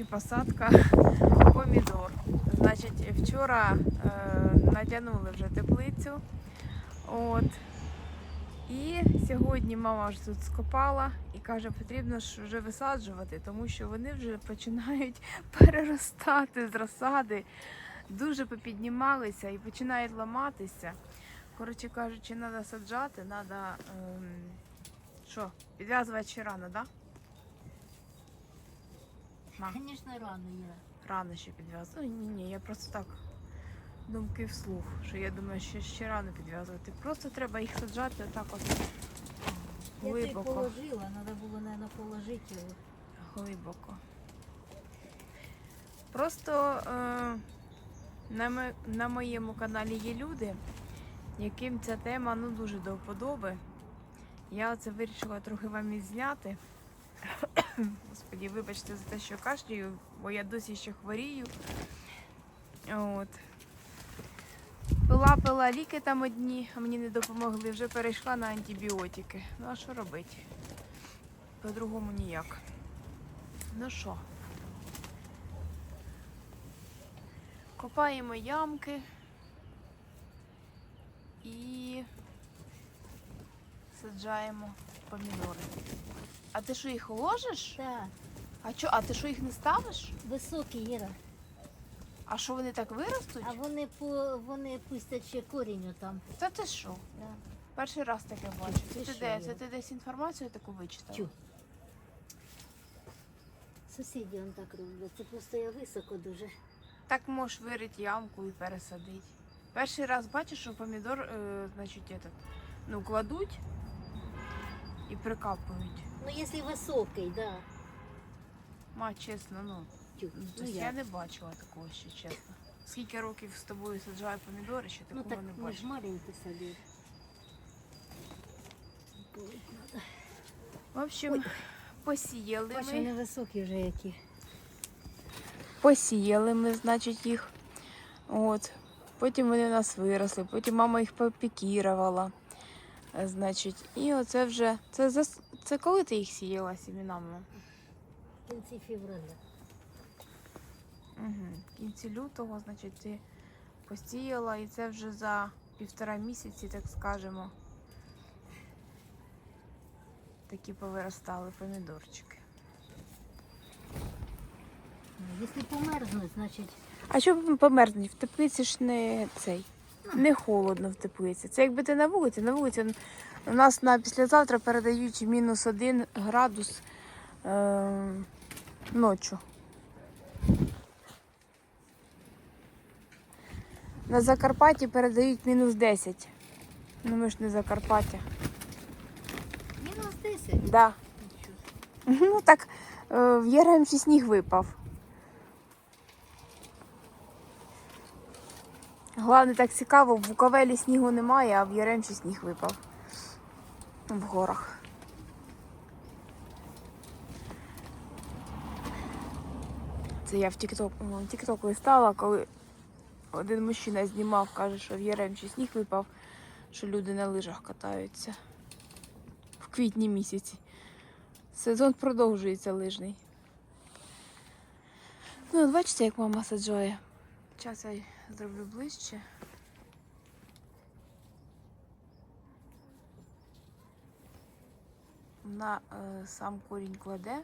чи посадка помідор. Значить, вчора е, натягнули вже теплицю. От. І сьогодні мама ж тут скопала і каже, потрібно ж вже висаджувати, тому що вони вже починають переростати з розсади, дуже попіднімалися і починають ламатися. Коротше кажучи, треба саджати, треба ем, що, підв'язувати рано, так? Да? Звісно, рано є. рано ще підв'язувати. Ну, ні, ні, я просто так думки вслух, що я думаю, що ще рано підв'язувати. Просто треба їх саджати отак от Я ти положила, треба було, мабуть, положити його. глибоко. Просто е, на, на моєму каналі є люди, яким ця тема ну, дуже до вподоби. Я це вирішила трохи вам відзняти. Господі, вибачте за те, що кашлюю, бо я досі ще хворію. От. Пила, пила ліки там одні, а мені не допомогли, вже перейшла на антибіотики. Ну а що робити? По-другому ніяк. Ну що? Копаємо ямки і саджаємо помідори. А ти що їх ложиш? Так, А чо, а ти що їх не ставиш? високі Іра. А що вони так виростуть? А вони по вони пустять ще корінь там. Та ти що? Да. Перший раз таке бачу. Це Ти що, де? Це ти десь інформацію таку вичитала? Чу. Сусіді он так роблять. Це просто я високо дуже. Так можеш вирити ямку і пересадити. Перший раз бачиш, що помідор, е, значить, этот, ну, кладуть і прикапують. Ну, якщо високий, да. Ма, чесно, ну, Тю. Ну, тобто я я. не бачила такого ще, чесно. Скільки років з тобою саджаю помідори, ще Ну такого так не ж бачила. маленькі садили. Полить надо. В общем, посіяли Бачиш, ми. вони високі вже які. Посіяли ми, значить, їх. От. Потім вони у нас виросли, потім мама їх попікірувала. Е, Значить, і оце вже. Це, зас... це коли ти їх сіяла сімінами? В кінці февраля. Угу. В кінці лютого, значить, ти посіяла, і це вже за півтора місяці, так скажемо. Такі повиростали помідорчики. Якщо померзнуть, значить А що померзнуть? В теплиці ж не цей. Не холодно в теплиці. Це якби ти на вулиці. На вулиці у нас на післязавтра передають мінус один градус е, ночі. На Закарпатті передають мінус 10. Ну ми ж не Закарпаття. мінус 10. Да. Ну так, е, в Єремчі сніг випав. Головне, так цікаво, в Буковелі снігу немає, а в Яремчі сніг випав. В горах. Це я в Тікток, Тікток листала, коли один мужчина знімав, каже, що в Яремчі сніг випав, що люди на лижах катаються. В квітні місяці. Сезон продовжується лижний. Ну, от бачите, як мама саджає. Зараз я зроблю ближче. На е, сам корінь кладе.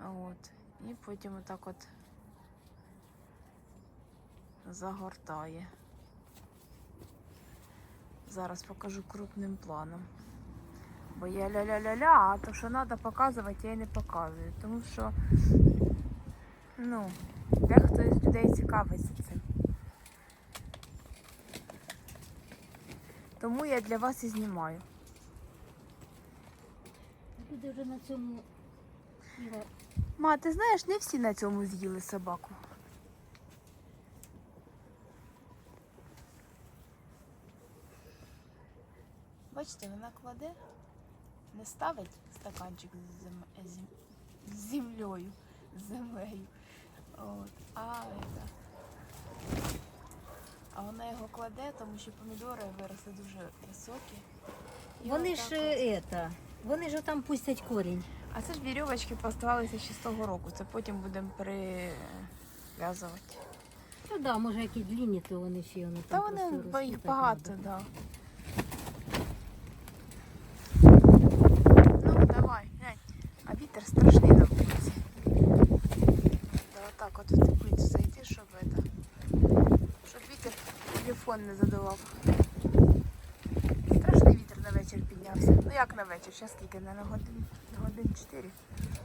От. І потім отак от загортає. Зараз покажу крупним планом. Бо я ля-ля-ля-ля, а то, що треба показувати, я й не показую. Тому що, ну, дехто з людей цікавиться цим. Тому я для вас і знімаю. Люди вже на цьому Іра, Ма, ти знаєш, не всі на цьому з'їли собаку. Бачите, вона кладе, не ставить стаканчик з, зем... зем- з землею, з землею. От. А, это... а вона його кладе, тому що помідори виросли дуже високі. І Вони отак ж от. это, Вони ж там пустять корінь. А це ж вірьовочки поставалися ще з того року. Це потім будемо перев'язувати. Ну да, може які длінні, то вони ще вони Та там вони просто бо ростуть, їх багато, да. Ну, телефон не задував. Страшний вітер на вечір піднявся. Ну як на вечір? Зараз скільки, на годин, годин 4.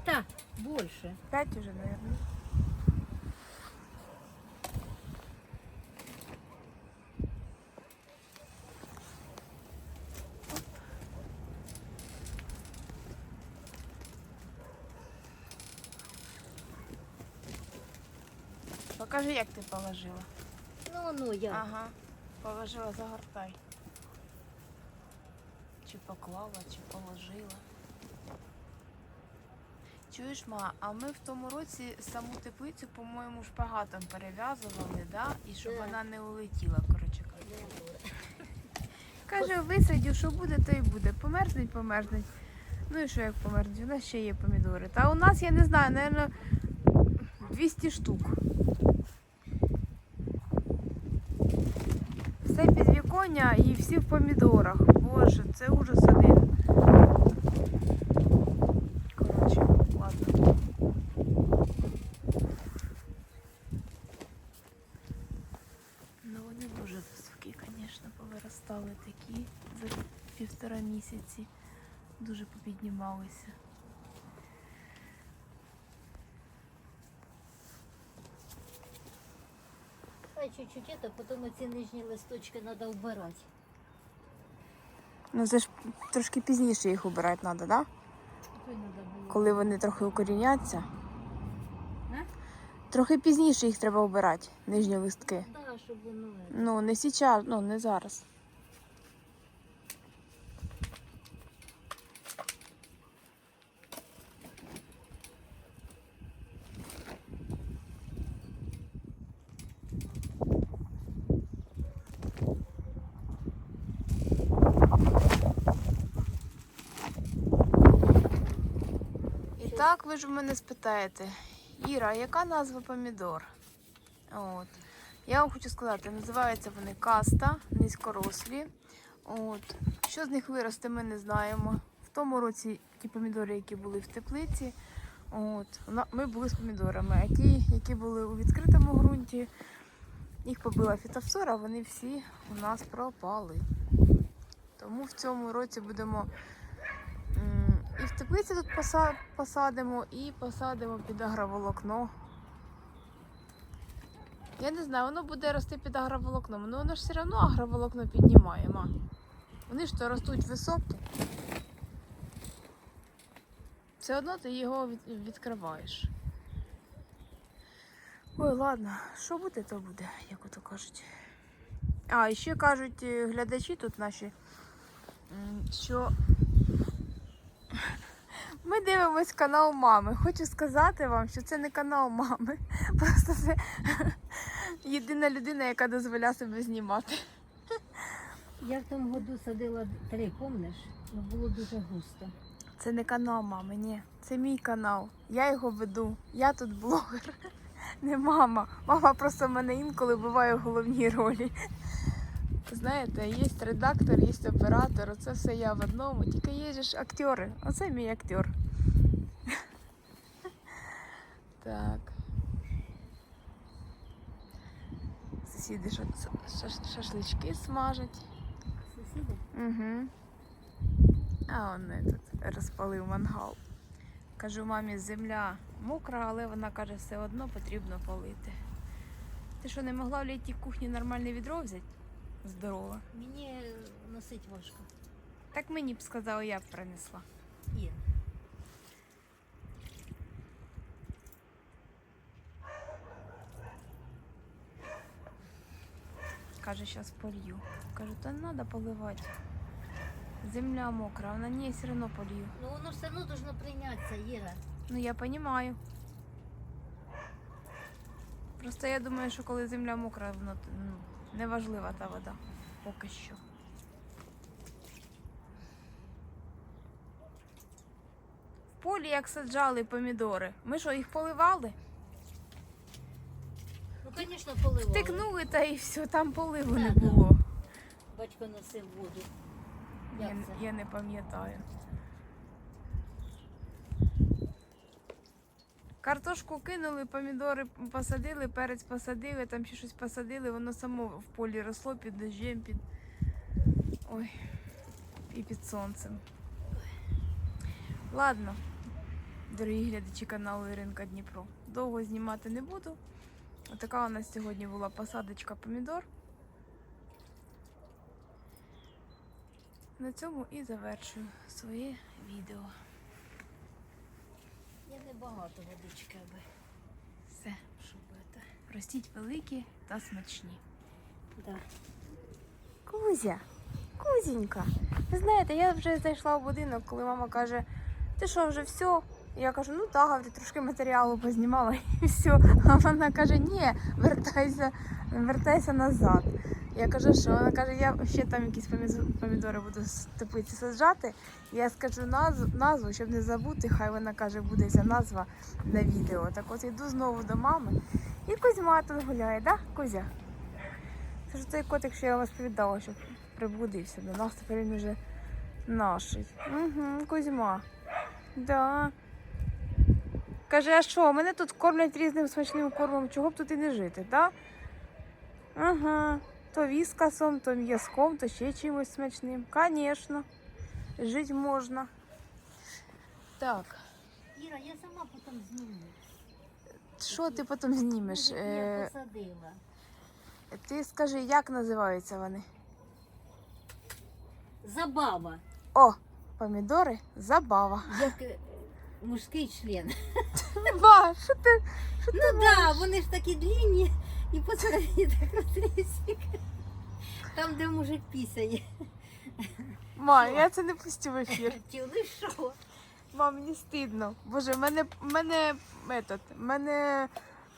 Так, більше. 5 уже, наверное. Покажи, як ти положила. Ну, ну, я. Ага, положила, загортай. Чи поклала, чи положила. Чуєш, ма, а ми в тому році саму теплицю, по-моєму, шпагатом перев'язували, да? І щоб Так. вона не улетіла, коротше кажучи. Каже, висадю, що буде, то й буде. Померзнуть, померзнуть. Ну і що як померзнуть? У нас ще є помідори. Та у нас, я не знаю, напевно, 200 штук. Все підвіконня і всі в помідорах. Боже, це ужас один. Коротше, ладно. Ну вони дуже високі, звісно, повиростали такі за півтора місяці. Дуже попіднімалися. Чуть-чуть это, потім ці нижні листочки треба вбирати. Ну це ж трошки пізніше їх убирати треба, так? Да? Коли вони трохи укоріняться. А? Трохи пізніше їх треба обирати, нижні листки. Да, щоб воно... е, Ну, не січа, ну не зараз. Так, ви ж в мене спитаєте, Іра, яка назва помідор? От. Я вам хочу сказати, називаються вони каста, низькорослі. От. Що з них виросте, ми не знаємо. В тому році ті помідори, які були в теплиці, от, ми були з помідорами. А ті, які були у відкритому ґрунті, їх побила фітофтора, вони всі у нас пропали. Тому в цьому році будемо і в теплиці тут посадимо, і посадимо під агроволокно. Я не знаю, воно буде рости під агроволокном, але воно ж все одно агроволокно піднімає, ма. Вони ж то ростуть високі. Все одно ти його відкриваєш. Ой, ладно, що буде, то буде, як ото кажуть. А, і ще кажуть е, глядачі тут наші, що ми дивимось канал мами. Хочу сказати вам, що це не канал мами. Просто це єдина людина, яка дозволяє себе знімати. Я в тому году садила три, помниш? Ну, було дуже густо. Це не канал мами, ні. Це мій канал. Я його веду. Я тут блогер. Не мама. Мама просто в мене інколи буває в головній ролі. Знаєте, є редактор, є оператор, оце все я в одному. Тільки є ж актери. Оце мій актер. Так. Сусіди ша- ша- шашлички смажать. Сусіди? Угу. А он этот розпалив мангал. Кажу, мамі, земля мокра, але вона каже, все одно потрібно полити. Ти що, не могла в літній кухні нормальне відро взяти? Здорово. Мені носить важко. Так мені б сказала, я б принесла. Є. Каже, зараз полью. Кажу, та не треба поливати. Земля мокра, вона ні, все одно полью. Ну воно все одно должно прийнятися, Іра. Ну я розумію. Просто я думаю, що коли земля мокра, воно ну, неважлива та вода. Поки що. В полі, як саджали помідори, ми що, їх поливали? Ну, звісно, поливали. Тикнули та і все, там поливу не да. було. Батько носив воду. Я, це? я не пам'ятаю. Картошку кинули, помідори посадили, перець посадили, там ще щось посадили, воно само в полі росло під дощем, під. Ой, і під сонцем. Ладно, дорогі глядачі каналу Іринка Дніпро. Довго знімати не буду. Отака у нас сьогодні була посадочка помідор. На цьому і завершую своє відео. Я не багато водички, аби Все. щоб це. Ростіть великі та смачні. Да. Кузя, Кузінька. Ви знаєте, я вже зайшла в будинок, коли мама каже, ти що, вже все? Я кажу, ну так, говорю, трошки матеріалу познімала і все. А вона каже, ні, вертайся, вертайся назад. Я кажу, що вона каже, я ще там якісь помідори буду з саджати. Я скажу назву, назву, щоб не забути, хай вона каже, буде ця назва на відео. Так от йду знову до мами. І Кузьма тут гуляє, да, Кузя? Це ж той котик, що я вам розповідала, що прибудився до нас, тепер він вже наший. Угу, Кузьма. Да. Каже, а що, мене тут кормлять різним смачним кормом, чого б тут і не жити, так? Ага. То віскасом, то м'язком, то ще чимось смачним. Звісно. Жити можна. Так, Іра, я сама потім зніму. що ти потім знімеш? Я Е, посадила. ти скажи, як називаються вони? Забава. О, помідори забава. Як мужський член. Ба, що ти? Ну да, вони ж такі длинні і посередині так розрізик. Там, де мужик пісяє. Ма, я це не пустю в ефір. Ті, ну що? Мам, мені стидно. Боже, в мене, в мене, метод, в мене,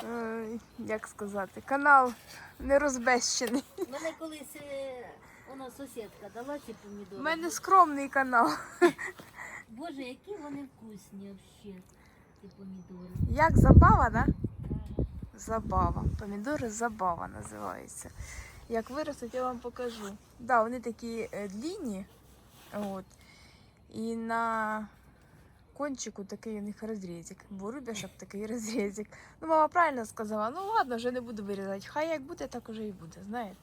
е, як сказати, канал не розбещений. Мене колись е, вона сусідка дала ці помідори. У мене скромний канал. Боже, які вони вкусні взагалі, ці помідори. Як забава, да? Забава. Помідори забава називаються. Як виростуть, я вам покажу. Да, вони такі е, длінні. От. І на кончику такий у них розрізик. Бо рубяшок такий розрізик. Ну, мама правильно сказала, ну ладно, вже не буду вирізати. Хай як буде, так уже і буде, знаєте.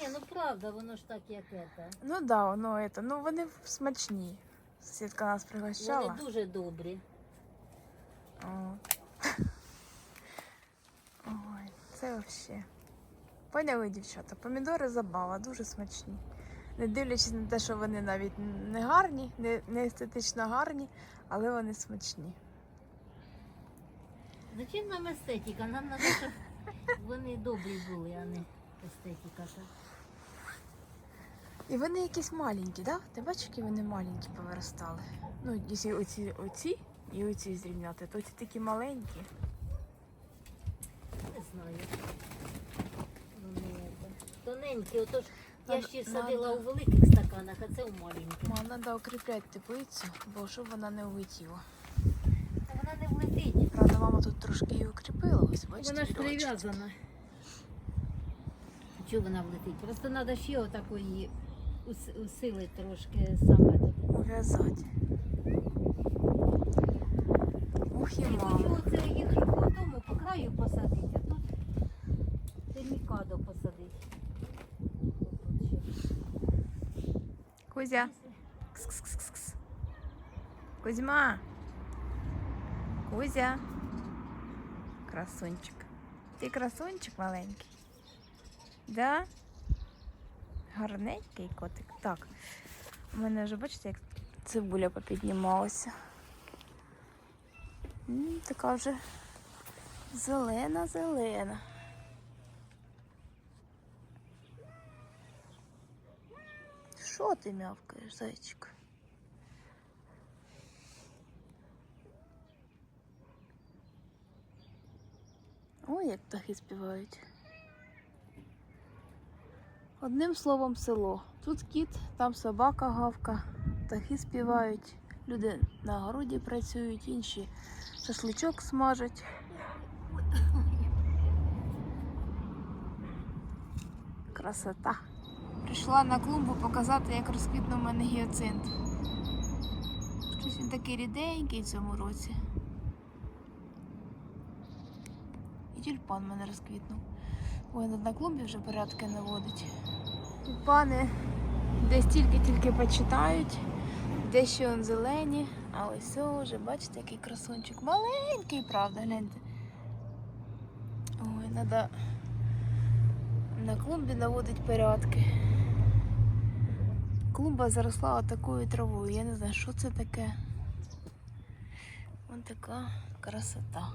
Ні, ну правда, воно ж так, як це. Ну да, воно это, ну вони смачні. Сусідка нас пригощала. Вони дуже добрі. От. Ой, це взагалі. Поняли, дівчата, помідори забава, дуже смачні. Не дивлячись на те, що вони навіть не гарні, не, не естетично гарні, але вони смачні. Зачем нам естетика? Нам треба, щоб вони добрі були, а не естетика. Так? І вони якісь маленькі, да? Ти бачиш, які вони маленькі повиростали. Ну, якщо оці, оці і оці зрівняти, то ці такі маленькі. Не знаю. Тоненькі, отож я ще садила у великих стаканах, а це у маленьких. Ма, треба укріпляти теплицю, бо щоб вона не улетіла. Та вона не влетить. Правда, мама тут трошки її укріпила, ось бачите. Вона ж прив'язана. Чого вона влетить? Просто треба ще отакої ус- усилити трошки саме. Ув'язати. Ух і мама. це їх по тому по краю посадити, а тут термікадо посадити. Тут ще. Кузя. Кс-кс-кс-кс. Кузьма. Кузя. Красунчик. Ти красунчик маленький. Да? Гарненький котик. Так. У мене вже, бачите, як цибуля попіднімалася. Така вже зелена-зелена. Що ти мявкаєш, зайчик? Ой, як птахи співають. Одним словом село. Тут кіт, там собака гавка, птахи співають, Люди на городі працюють, інші шашличок смажать. Красота. Прийшла на клумбу показати, як розквітнув мене гіацинт. Щось він такий ріденький в цьому році. І тюльпан мене розквітнув. Ой, на клумбі вже порядки наводить. Тюльпани десь тільки-тільки почитають, десь ще зелені, а ось вже, бачите, який красунчик. Маленький, правда, гляньте. Ой, треба на клумбі наводить порядки. Клумба заросла такою травою. Я не знаю, що це таке. Ось така красота.